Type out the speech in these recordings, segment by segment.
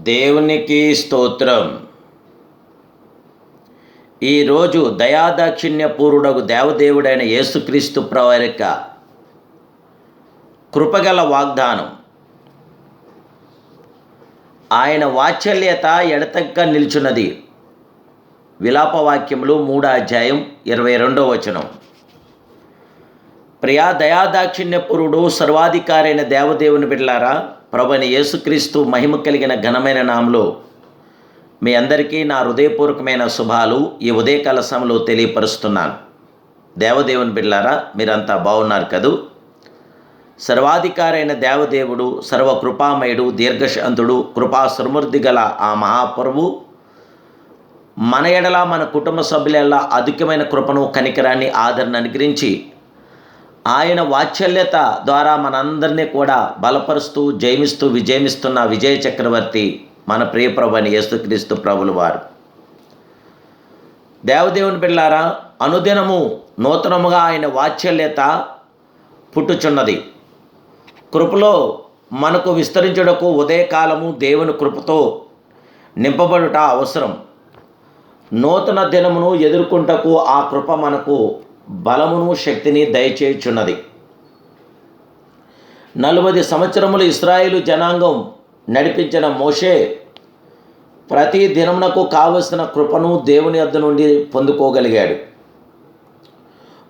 దేవునికి స్తోత్రం. ఈరోజు దయాదాక్షిణ్యపూర్వుడకు దేవదేవుడైన యేసుక్రీస్తు ప్రవరిక కృపగల వాగ్దానం. ఆయన వాత్సల్యత ఎడతెక్క నిల్చున్నది. విలాపవాక్యములు మూడో అధ్యాయం ఇరవై రెండో వచనం. ప్రియా దయాదాక్షిణ్యపురుడు సర్వాధికారైన దేవదేవుని బిడ్లారా ప్రభుని యేసుక్రీస్తు మహిమ కలిగిన ఘనమైన నామలో మీ అందరికీ నా హృదయపూర్వకమైన శుభాలు ఈ ఉదయకాల సమయంలో తెలియపరుస్తున్నాను. దేవదేవుని బిళ్ళారా మీరంతా బాగున్నారు కదూ? సర్వాధికారైన దేవదేవుడు సర్వకృపామయుడు దీర్ఘశాంతుడు కృపా సమృద్ధి గల ఆ మహాప్రభు మన ఎడల మన కుటుంబ సభ్యుల అధికమైన కృపను కనికరాన్ని ఆదరణ అనుగ్రహించి ఆయన వాత్సల్యత ద్వారా మనందరినీ కూడా బలపరుస్తూ జయమిస్తూ విజయమిస్తున్న విజయ చక్రవర్తి మన ప్రియప్రభని యేసుక్రీస్తు ప్రభులు వారు. దేవదేవుని పిల్లారా అనుదినము నూతనముగా ఆయన వాత్సల్యత పుట్టుచున్నది. కృపలో మనకు విస్తరించుటకు ఉదయకాలము దేవుని కృపతో నింపబడుట అవసరం. నూతన దినమును ఎదుర్కొంటకు ఆ కృప మనకు బలమును శక్తిని దయచేయుచున్నది. నలభై సంవత్సరములు ఇస్రాయేలు జనాంగం నడిపించిన మోషే ప్రతి దినమునకు కావలసిన కృపను దేవుని వద్ద నుండి పొందుకోగలిగాడు.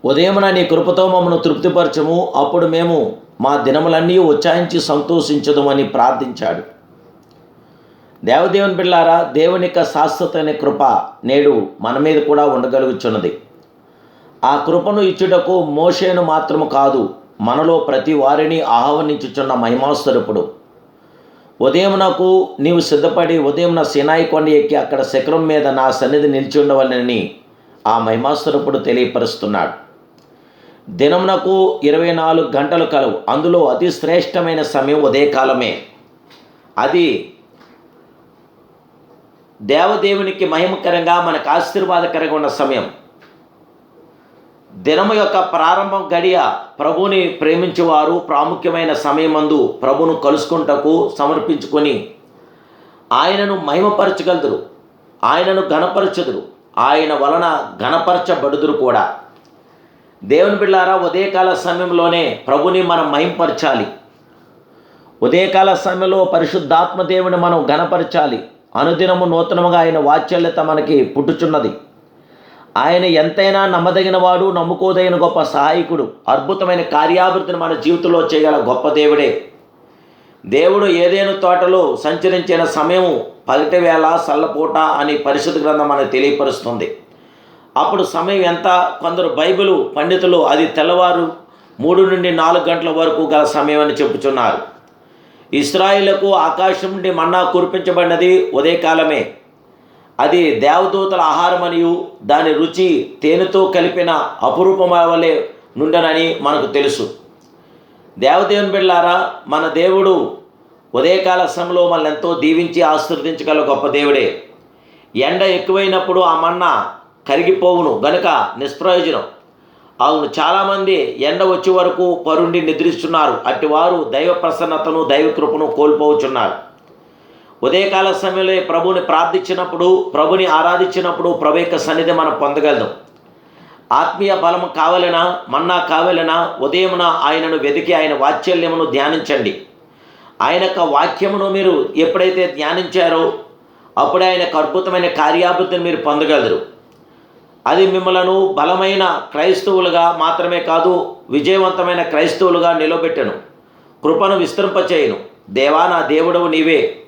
ఉదయమున నీ కృపతో మమ్మను తృప్తిపరచము అప్పుడు మేము మా దినములన్నీ ఉత్సాహించి సంతోషించదమని ప్రార్థించాడు. దేవదేవుని బిళ్ళారా దేవుని యొక్క శాశ్వతమైన కృప నేడు మన మీద కూడా ఉండగలుగుచున్నది. ఆ కృపను ఇచ్చుటకు మోషేను మాత్రము కాదు మనలో ప్రతి వారిని ఆహ్వానించుచున్న మహిమాస్తరుపుడు ఉదయం నాకు నీవు సిద్ధపడి ఉదయం నా సినాయి కొండ ఎక్కి అక్కడ శిఖరం మీద నా సన్నిధి నిలిచి ఉండవలనని ఆ మహిమాస్వరూపుడు తెలియపరుస్తున్నాడు. దినమునకు ఇరవై నాలుగు గంటలు కలవు. అందులో అతి శ్రేష్టమైన సమయం ఉదయకాలమే. అది దేవదేవునికి మహిమకరంగా మనకు ఆశీర్వాదకరంగా ఉన్న సమయం. దినము యొక్క ప్రారంభం గడియ ప్రభుని ప్రేమించేవారు ప్రాముఖ్యమైన సమయమందు ప్రభును కలుసుకుంటకు సమర్పించుకొని ఆయనను మహిమపరచగలదురు. ఆయనను ఘనపరచదురు. ఆయన వలన ఘనపరచబడుదురు కూడా. దేవుని బిళ్ళారా ఉదయకాల సమయంలోనే ప్రభుని మనం మహింపరచాలి. ఉదయకాల సమయంలో పరిశుద్ధాత్మ దేవుని మనం ఘనపరచాలి. అనుదినము నూతనముగా ఆయన వాత్సల్యత మనకి పుట్టుచున్నది. ఆయన ఎంతైనా నమ్మదగినవాడు నమ్ముకోదగిన గొప్ప సహాయకుడు. అద్భుతమైన కార్యాభివృద్ధిని మన జీవితంలో చేయగల గొప్ప దేవుడే. దేవుడు ఏదేను తోటలో సంచరించిన సమయం పగటి వేళ సల్లపూట అని పరిశుద్ధ గ్రంథం మనకు తెలియపరుస్తుంది. అప్పుడు సమయం ఎంత? కొందరు బైబిలు పండితులు అది తెల్లవారు మూడు నుండి నాలుగు గంటల వరకు గల సమయం అని చెప్పుచున్నారు. ఇస్రాయిలకు ఆకాశం నుండి మన్నా కురిపించబడినది ఉదయకాలమే. అది దేవదూతల ఆహారమనియు దాని రుచి తేనెతో కలిపిన అపురూపమవలే నుండనని మనకు తెలుసు. దేవదేవుని బిళ్ళారా మన దేవుడు ఉదయకాల సమయంలో మనల్ని ఎంతో దీవించి ఆశీర్వదించగల గొప్ప దేవుడే. ఎండ ఎక్కువైనప్పుడు ఆ మన్న కరిగిపోవును గనుక నిష్ప్రయోజనం. అవును చాలామంది ఎండ వచ్చే వరకు పరుండి నిద్రిస్తున్నారు. అటివారు దైవ ప్రసన్నతను దైవ కృపను కోల్పోవచ్చున్నారు. ఉదయకాల సమయంలో ప్రభుని ప్రార్థించినప్పుడు ప్రభుని ఆరాధించినప్పుడు ప్రభు యొక్క సన్నిధి మనం పొందగలం ఆత్మీయ బలం కావాలనా మన్నా కావాలనా ఉదయమున ఆయనను వెతికి ఆయన వాత్సల్యమును ధ్యానించండి. ఆయన యొక్క వాక్యమును మీరు ఎప్పుడైతే ధ్యానించారో అప్పుడే ఆయన అద్భుతమైన కార్యాభివృద్ధిని మీరు పొందగలరు. అది మిమ్మలను బలమైన క్రైస్తవులుగా మాత్రమే కాదు విజయవంతమైన క్రైస్తవులుగా నిలబెట్టను. కృపను విస్తృంపచేయను దేవా నా దేవుడవు నీవే.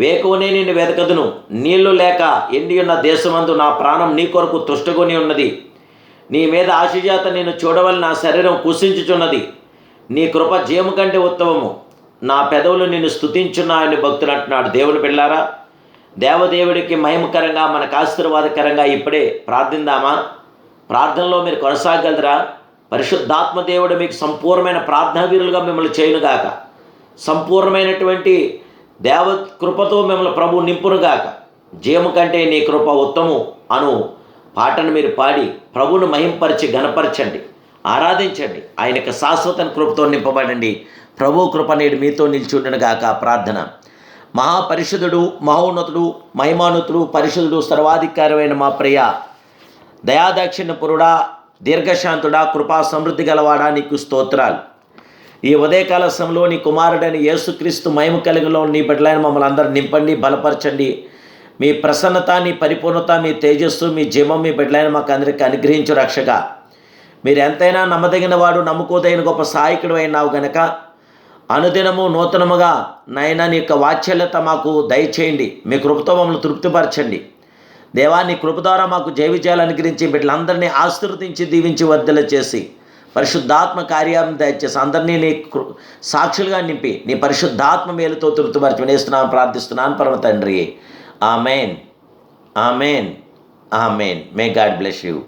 వేకువనే నిన్ను వెతకదును నీళ్ళు లేక ఎండి ఉన్న దేశమందు నా ప్రాణం నీ కొరకు తుష్టకొని ఉన్నది. నీ మీద ఆశజాత నేను చూడవలని నా శరీరం కుసించుచున్నది. నీ కృప జీవము కంటే ఉత్తమము. నా పెదవులు నిన్ను స్తుతించున్నాయని భక్తులు అంటున్నాడు. దేవుని పిల్లారా దేవదేవుడికి మహిమకరంగా మనకు ఆశీర్వాదకరంగా ఇప్పుడే ప్రార్థిందామా? ప్రార్థనలో మీరు కొనసాగలరా? పరిశుద్ధాత్మ దేవుడు మీకు సంపూర్ణమైన ప్రార్థనా వీరులుగా మిమ్మల్ని చేయనుగాక. సంపూర్ణమైనటువంటి దేవ కృపతో మిమ్మల్ని ప్రభు నింపునుగాక. జీవము కంటే నీ కృప ఉత్తము అను పాటను మీరు పాడి ప్రభును మహింపరిచి గనపరచండి ఆరాధించండి. ఆయన యొక్క శాశ్వత కృపతో నింపబడండి. ప్రభు కృప నేడు మీతో నిలిచి గాక ప్రార్థన. మహాపరిషుదుడు మహోన్నతుడు మహిమానుతుడు పరిశుద్ధుడు సర్వాధికారమైన మా ప్రియ దయాదాక్షిణ్య పురుడా దీర్ఘశాంతుడా కృపా సమృద్ధి గలవాడా నీకు స్తోత్రాలు. ఈ ఉదయకాల సమయంలో నీ కుమారుడైన యేసుక్రీస్తు మహిమ కలిగిలో నీ బిడ్డలైన మమ్మల్ని అందరూ నింపండి బలపరచండి. మీ ప్రసన్నత నీ పరిపూర్ణత మీ తేజస్సు మీ జీవం మీ బిడ్డలైన మాకు అందరికీ అనుగ్రహించు రక్షగా. మీరు ఎంతైనా నమ్మదగిన వాడు నమ్ముకోదగిన గొప్ప సహాయకుడు అయినావు గనక అనుదినము నూతనముగా నాయన నీ యొక్క వాత్సల్యత మాకు దయచేయండి. మీ కృపతో మమ్మల్ని తృప్తిపరచండి. దేవాన్ని కృప ద్వారా మాకు జైవిజయాలు అనుగ్రహించి బిడ్డలందరినీ ఆశీర్వదించి దీవించి వర్ధల చేసి పరిశుద్ధాత్మ కార్యం దయచేసి అందరినీ నీ సాక్షులుగా నింపి నీ పరిశుద్ధాత్మ మేలుతో తృప్తిపరచి వినేస్తున్నాను ప్రార్థిస్తున్నాను పరమ తండ్రి. Amen. Amen. Amen. May God bless you